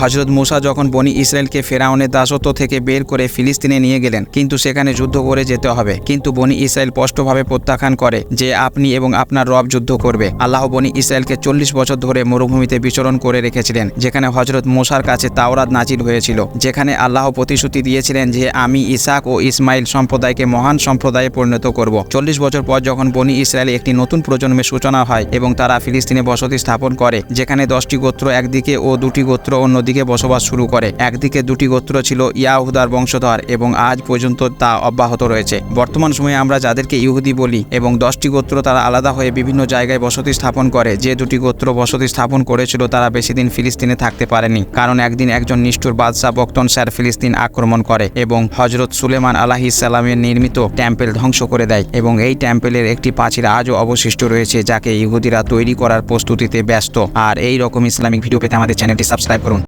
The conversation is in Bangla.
হজরত মুসা যখন বনি ইসরায়েলকে ফেরাউনের দাসত্ব থেকে বের করে ফিলিস্তিনে নিয়ে গেলেন, কিন্তু সেখানে যুদ্ধ করে যেতে হবে। কিন্তু বনি ইসরায়েল স্পষ্টভাবে প্রত্যাখ্যান করে যে আপনি এবং আপনার রব যুদ্ধ করবে। আল্লাহ বনি ইসরায়েলকে চল্লিশ বছর ধরে মরুভূমিতে বিচরণ করে রেখেছিলেন, যেখানে হজরত মুসার কাছে তাওরাত নাজিল হয়েছিল, যেখানে আল্লাহ প্রতিশ্রুতি দিয়েছিলেন যে আমি ইসাক ও ইসমাইল সম্প্রদায়কে মহান সম্প্রদায়ে পরিণত করব। চল্লিশ বছর পর যখন বনি ইসরায়েল একটি নতুন প্রজন্মের সূচনা হয় এবং তারা ফিলিস্তিনে বসতি স্থাপন করে, যেখানে দশটি গোত্র একদিকে ও দুটি গোত্র অন্যদিকে বসবাস শুরু করে, একদিকে দুটি গোত্র ছিল ইয়াহুদার বংশধর এবং আজ পর্যন্ত তা অব্যাহত রয়েছে। বর্তমান সময়ে আমরা যাদেরকে ইহুদি বলি এবং দশটি গোত্র তারা আলাদা হয়ে বিভিন্ন জায়গায় বসতি স্থাপন করে, যে দুটি গোত্র বসতি স্থাপন করেছিল তারা বেশি দিন ফিলিস্তিনে থাকতে পারেনি। কারণ একদিন একজন নিষ্ঠুর বাদশাহ বক্তন স্যার ফিলিস্তিন আক্রমণ করে এবং হজরত সুলেমান আলাহি সালামের নির্মিত টেম্পেল ধ্বংস করে দেয় এবং এই টেম্পেলের একটি প্রাচীর আজও অবশিষ্ট রয়েছে, যাকে ইহুদিরা তৈরি করার প্রস্তুতিতে ব্যস্ত। আর এই রকম ইসলামিক ভিডিও পেতে আমাদের চ্যানেলটি সাবস্ক্রাইব করুন।